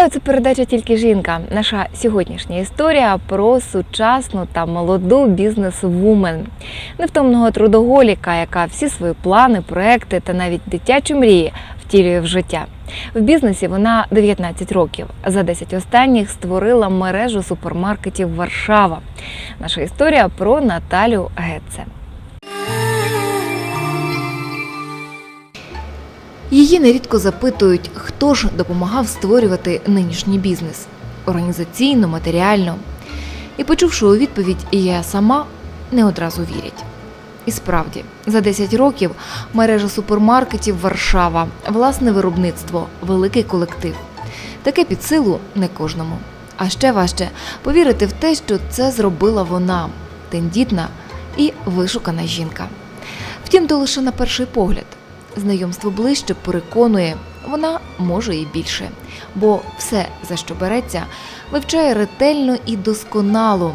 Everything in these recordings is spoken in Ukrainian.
Вітаю, це передача тільки жінка. Наша сьогоднішня історія про сучасну та молоду бізнес-вумен, невтомного трудоголіка, яка всі свої плани, проекти та навіть дитячі мрії втілює в життя. В бізнесі вона 19 років. За 10 останніх створила мережу супермаркетів Варшава. Наша історія про Наталю Гетце. Її нерідко запитують, хто ж допомагав створювати нинішній бізнес організаційно, матеріально. І почувши у відповідь, я сама не одразу вірять. І справді, за 10 років мережа супермаркетів Варшава, власне виробництво, великий колектив. Таке під силу не кожному. А ще важче повірити в те, що це зробила вона тендітна і вишукана жінка. Втім, то лише на перший погляд. Знайомство ближче переконує, вона може і більше, бо все, за що береться, вивчає ретельно і досконало.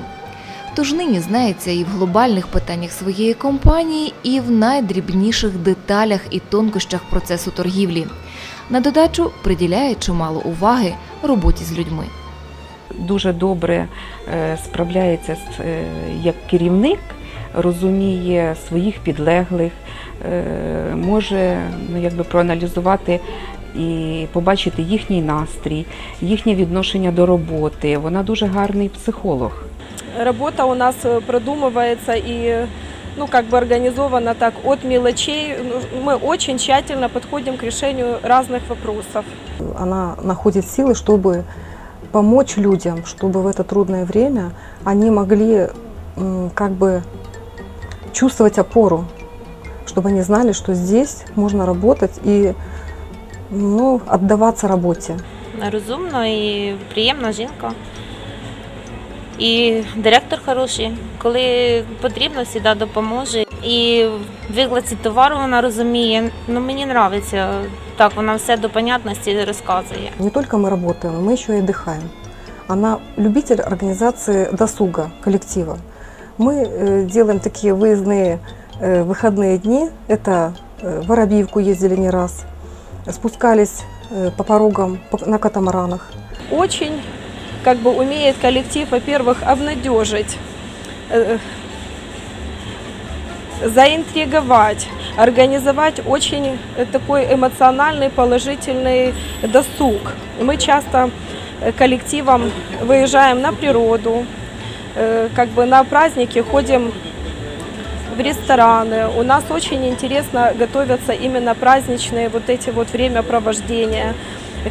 Тож нині знається і в глобальних питаннях своєї компанії, і в найдрібніших деталях і тонкощах процесу торгівлі. На додачу приділяє чимало уваги роботі з людьми. дуже добре е, справляється е, як керівник, розуміє своїх підлеглих, може ну, якби проаналізувати і побачити їхній настрій, їхнє відношення до роботи. Вона дуже гарний психолог. Работа у нас э, продумывается и ну, как бы организована так от мелочей. Ну, Мы очень тщательно подходим к решению разных вопросов. Она находит силы, чтобы помочь людям, чтобы в это трудное время они могли м, как бы чувствовать опору, чтобы они знали, что здесь можно работать и ну, отдаваться работе. розумна і приємна жінка. І директор хороший, коли потрібно, завжди допоможе. І в викладці товару вона розуміє. Ну мені подобається. Так, вона все до понятності розказує. Не только мы работаем, мы еще и отдыхаем. Она любитель организации досуга, коллектива. Мы э, делаем такие выездные э, выходные дни. Это э, Воробьевку ездили не раз. Спускались э, по порогам по- на катамаранах. Очень как бы умеет коллектив, во-первых, обнадежить, э, заинтриговать, организовать очень э, такой эмоциональный, положительный досуг. Мы часто э, коллективом выезжаем на природу, э, как бы на праздники ходим в рестораны. У нас очень интересно готовятся именно праздничные вот эти вот времяпровождения.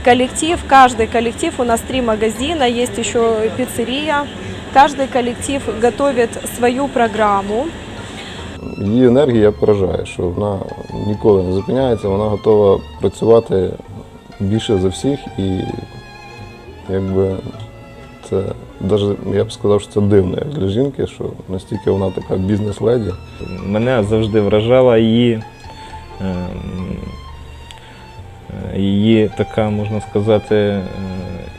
Коллектив, каждый коллектив, у нас три магазина, есть еще пиццерия. Каждый коллектив готовит свою программу. Її енергія поражає, що вона ніколи не зупиняється, вона готова працювати більше за всіх і якби це навіть я б сказав, що це дивно як для жінки, що настільки вона така бізнес-леді. Мене завжди вражала її, ем, е, її така, можна сказати, е,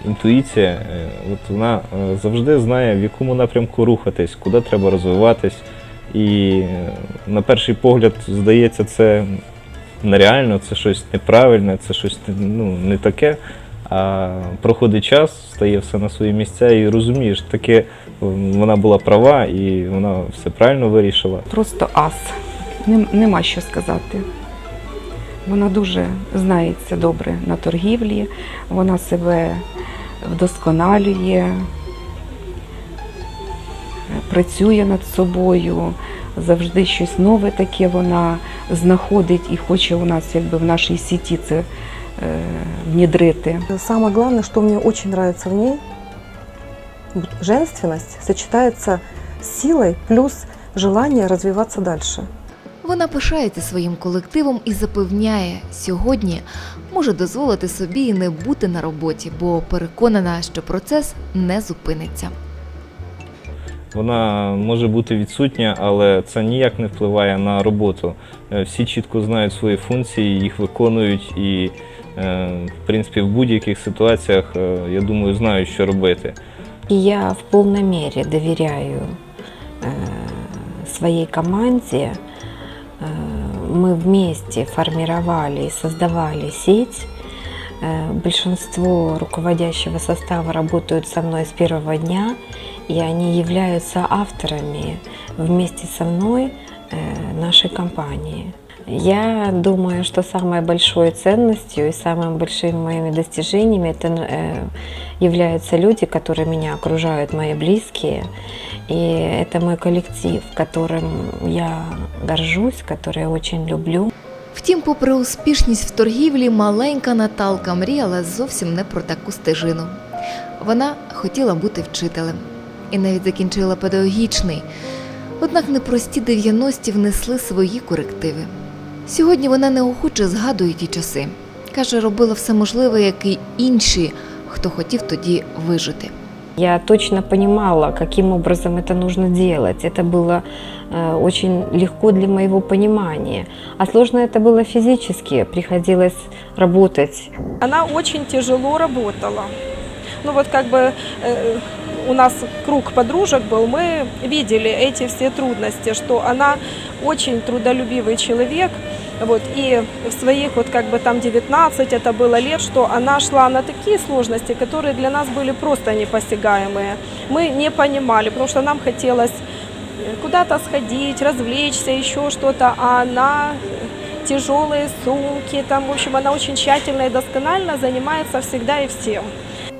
інтуїція. Е, От вона завжди знає, в якому напрямку рухатись, куди треба розвиватись. І на перший погляд здається, це нереально, це щось неправильне, це щось ну, не таке. А проходить час, стає все на свої місця і розумієш, таке вона була права і вона все правильно вирішила. Просто ас. Нем- Нема що сказати. Вона дуже знається добре на торгівлі, вона себе вдосконалює, працює над собою, завжди щось нове таке вона знаходить і хоче у нас якби в нашій сіті це е, внідрити. Самое главное, что мне очень нравится в ней, женственность сочетается с силой плюс желание развиваться дальше. Вона пишається своїм колективом і запевняє, сьогодні може дозволити собі і не бути на роботі, бо переконана, що процес не зупиниться. Вона може бути відсутня, але це ніяк не впливає на роботу. Е, Всі чітко знають свої функції, їх виконують і, в принципі, в будь-яких ситуаціях, е, я думаю, знають, що робити. Я в полной мере доверяю э, своей команде. Э, мы вместе формировали и создавали сеть Э, Большинство руководящего состава работают со мной с первого дня, и они являются авторами вместе со мной э, нашей компании. Я думаю, что самой большой ценностью и самыми большими моими достижениями это э, являются люди, которые меня окружают, мои близкие. И это мой коллектив, которым я горжусь, который я очень люблю. Втім, попри успішність в торгівлі, маленька Наталка мріяла зовсім не про таку стежину. Вона хотіла бути вчителем і навіть закінчила педагогічний. Однак непрості 90-ті внесли свої корективи. Сьогодні вона неохоче згадує ті часи. Каже, робила все можливе, як і інші, хто хотів тоді вижити. Я точно понимала, каким образом это нужно делать. Это было э, очень легко для моего понимания. А сложно это было физически. Приходилось работать Она очень тяжело работала. Ну вот как бы э, у нас круг подружек был, мы видели эти все трудности, что она очень трудолюбивый человек, вот, и в своих вот как бы там 19 это было лет, что она шла на такие сложности, которые для нас были просто непосягаемые. Мы не понимали, потому что нам хотелось э, куда-то сходить, развлечься, еще что-то, а она тяжелые сумки, там, в общем, она очень тщательно и досконально занимается всегда и всем.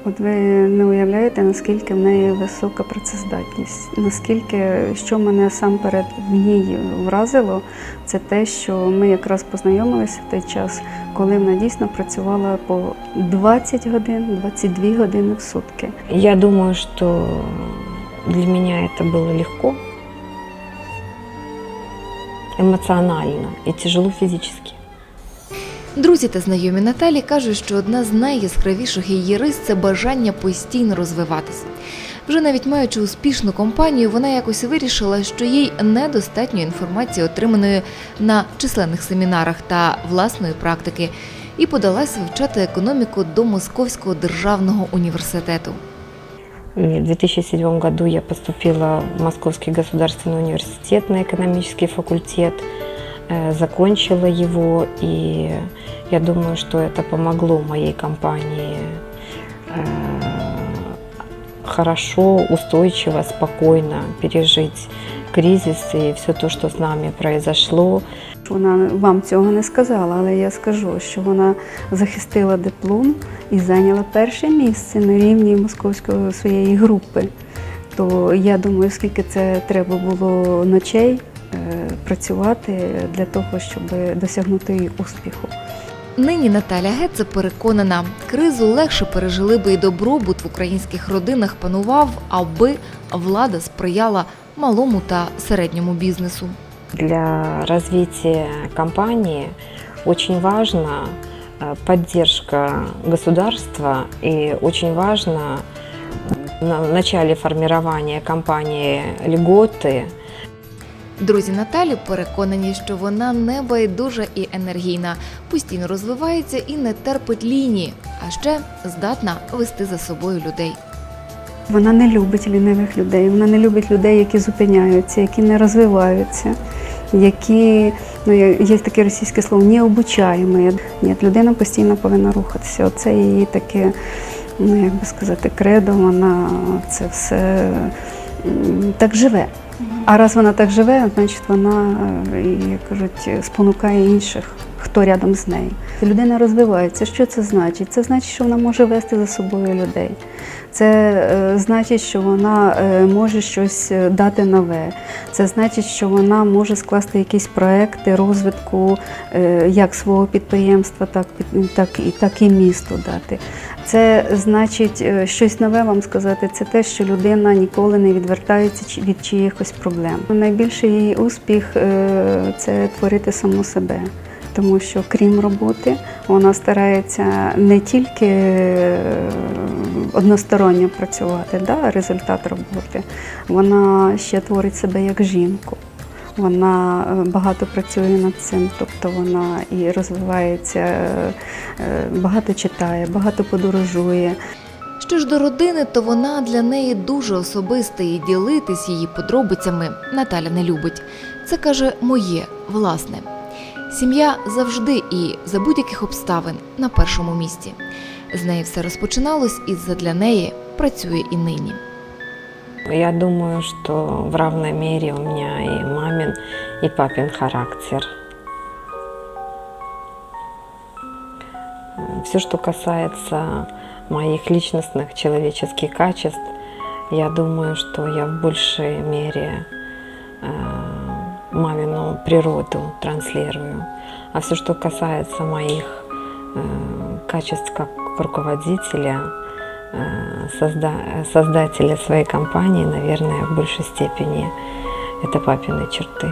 От ви не уявляєте, наскільки в неї висока працездатність, наскільки що мене насамперед в ній вразило, це те, що ми якраз познайомилися в той час, коли вона дійсно працювала по 20 годин, 22 години в сутки. Я думаю, что для меня это было легко, эмоционально и тяжело физически. Друзі та знайомі Наталі кажуть, що одна з найяскравіших її рис це бажання постійно розвиватись. Вже навіть маючи успішну компанію, вона якось вирішила, що їй недостатньо інформації, отриманої на численних семінарах та власної практики, і подалась вивчати економіку до Московського державного університету. И В 2007 году я поступила в Московский государственный университет на экономический факультет, э, закончила его, и я думаю, что это помогло моей компании э, хорошо, устойчиво, спокойно пережить кризис и все то, что с нами произошло. Вона вам цього не сказала, але я скажу, що вона захистила диплом і зайняла перше місце на рівні московської своєї групи. То я думаю, скільки це треба було ночей працювати для того, щоб досягнути успіху. Нині Наталя Геце переконана, кризу легше пережили би і добробут в українських родинах панував, аби влада сприяла малому та середньому бізнесу. Для развития компании очень важна э, поддержка государства и очень важно на- в начале формирования компании льготы, Друзі Наталі переконані, що вона не байдужа і енергійна, постійно розвивається і не терпить лінії, а ще здатна вести за собою людей. Вона не любить лінивих людей, вона не любить людей, які зупиняються, які не розвиваються, які ну є таке російське слово необучаємо. Ні, людина постійно повинна рухатися. Оце її таке, ну як би сказати, кредо, вона це все так живе. А раз вона так живе, значить вона, е, як кажуть, спонукає інших, хто рядом з нею. Людина розвивається. Що це значить? Це значить, що вона може вести за собою людей. Це е, значить, що вона е, може щось дати нове. Це значить, що вона може скласти якісь проекти розвитку як свого підприємства, так, так, і, так і місту дати. Це значить е, щось нове вам сказати. Це те, що людина ніколи не відвертається від чиїхось проблем. Найбільший її успіх е, це творити саму себе. Тому що крім роботи, вона старається не тільки е, односторонньо працювати, да, результат роботи, вона ще творить себе як жінку. Вона е, багато працює над цим, тобто вона і розвивається, е, е, багато читає, багато подорожує. Що ж до родини, то вона для неї дуже особиста і ділитись її подробицями Наталя не любить. Це каже моє власне. Сім'я завжди і за будь-яких обставин на першому місці. З неї все розпочиналось, і задля неї працює і нині. Я думаю, что в равной мере у меня и мамин, и папин характер. Все, что касается моих личностных человеческих качеств, я думаю, что я в большей мере э, мамину природу транслирую. А все, что касается моих э, качеств как руководителя, созда- создателя своей компании, наверное, в большей степени это папины черты.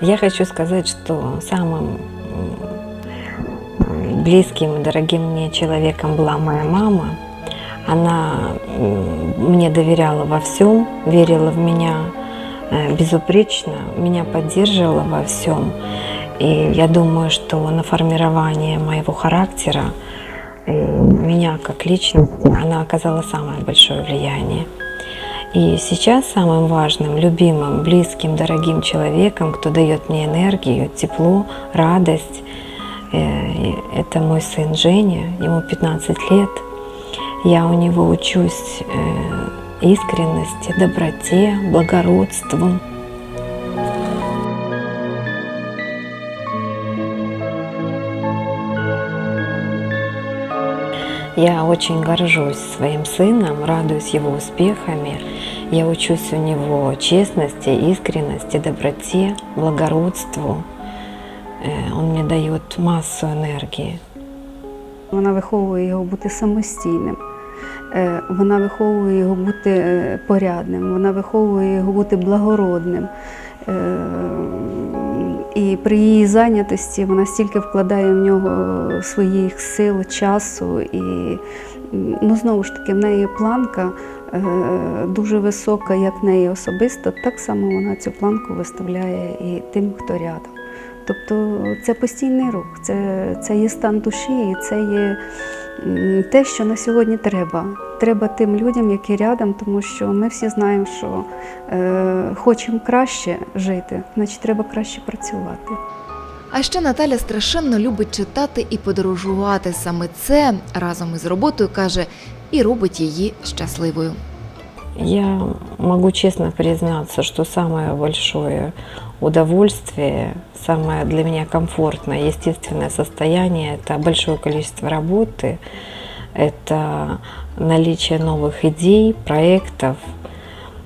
Я хочу сказать, что самым близким и дорогим мне человеком была моя мама. Она мне доверяла во всем, верила в меня э, безупречно, меня поддерживала во всем. И я думаю, что на формирование моего характера меня как личности она оказала самое большое влияние. И сейчас самым важным, любимым, близким, дорогим человеком, кто дает мне энергию, тепло, радость, э, это мой сын Женя, ему 15 лет. Я у него учусь э, искренности, доброте, благородству. Я очень горжусь своим сыном, радуюсь его успехами. Я учусь у него честности, искренности, доброте, благородству. Э, Он мне дает массу энергии. Вона виховує його бути самостійним. Е, Вона виховує його бути е, порядним, вона виховує його бути благородним. і при її зайнятості вона стільки вкладає в нього своїх сил, часу. І ну, знову ж таки, в неї планка е, дуже висока, як в неї особисто, так само вона цю планку виставляє і тим, хто рядом. Тобто це постійний рух, це, це є стан душі, і це є те, що на сьогодні треба Треба тим людям, які рядом, тому що ми всі знаємо, що е, хочемо краще жити, значить треба краще працювати. А ще Наталя страшенно любить читати і подорожувати. Саме це разом із роботою каже і робить її щасливою. Я могу честно признаться, что самое большое удовольствие, самое для меня комфортное, естественное состояние – это большое количество работы, это наличие новых идей, проектов.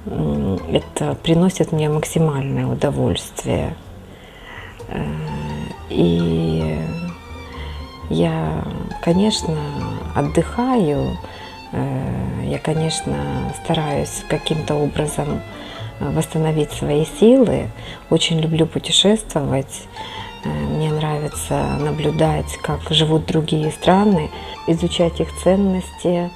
Это приносит мне максимальное удовольствие. Э, И я, конечно, отдыхаю, Э, Я, конечно, стараюсь каким-то образом э, восстановить свои силы. Очень люблю путешествовать. Мне нравится наблюдать, как живут другие страны, изучать их ценности,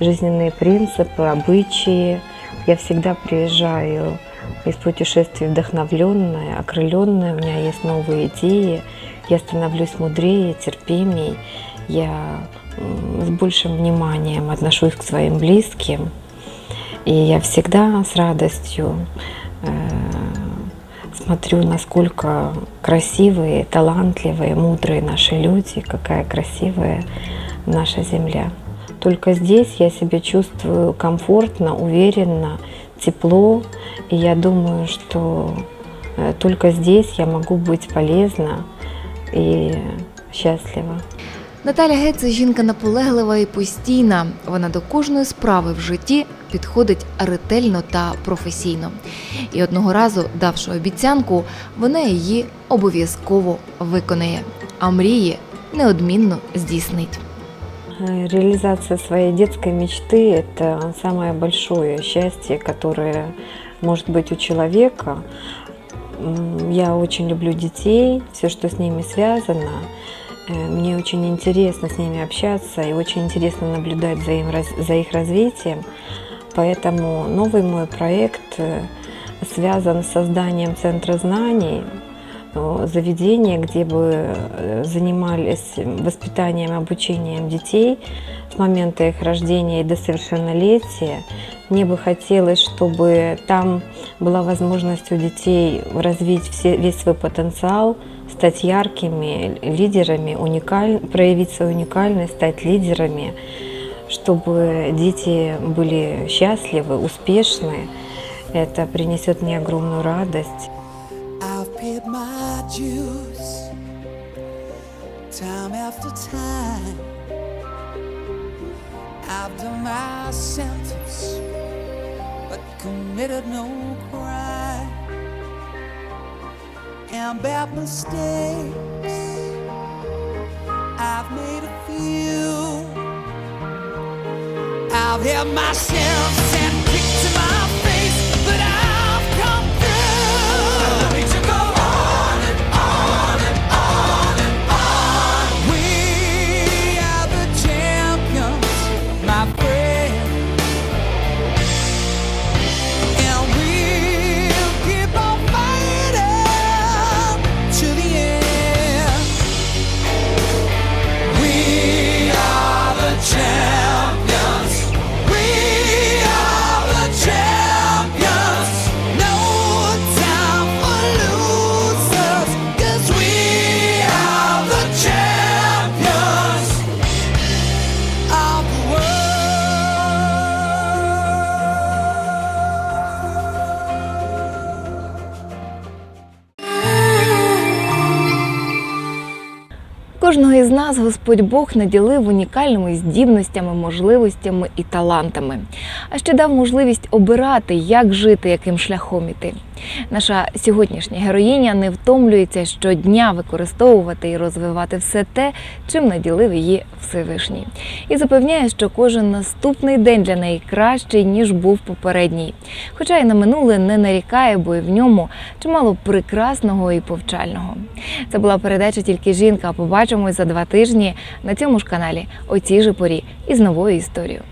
жизненные принципы, обычаи. Я всегда приезжаю из путешествий вдохновленная, окрыленная, у меня есть новые идеи, я становлюсь мудрее, терпимей, я с большим вниманием отношусь к своим близким, и я всегда с радостью э, смотрю, насколько красивые, талантливые, мудрые наши люди, какая красивая наша земля. Только здесь я себя чувствую комфортно, уверенно, тепло, и я думаю, что э, только здесь я могу быть полезна и счастлива. Наталя Гець – жінка наполеглива і постійна. Вона до кожної справи в житті підходить ретельно та професійно. І одного разу, давши обіцянку, вона її обов'язково виконає, а мрії неодмінно здійснить. Реализация своей детской мечты – это самое большое счастье, которое может быть у человека. Я очень люблю детей, все, что с ними связано. Э, Мне очень интересно с ними общаться и очень интересно наблюдать за, им, за их развитием. Поэтому новый мой проект э, связан с созданием центра знаний, заведения, где бы э, занимались воспитанием обучением детей с момента их рождения и до совершеннолетия. Мне бы хотелось, чтобы там была возможность у детей развить все, весь свой потенциал, стать яркими лидерами, уникаль... проявить свою уникальность, стать лидерами, чтобы дети были счастливы, успешны. Это принесет мне огромную радость. I've paid my dues time after time. I've done my sentence, but committed no crime. And bad mistakes, I've made a few. I've had myself Кожного із нас Господь Бог наділив унікальними здібностями, можливостями і талантами, а ще дав можливість обирати, як жити, яким шляхом іти. Наша сьогоднішня героїня не втомлюється щодня використовувати і розвивати все те, чим наділив її Всевишній, і запевняє, що кожен наступний день для неї кращий ніж був попередній. Хоча й на минуле не нарікає, бо і в ньому чимало прекрасного і повчального. Це була передача тільки жінка. Побачимось за два тижні на цьому ж каналі о цій же порі із новою історією.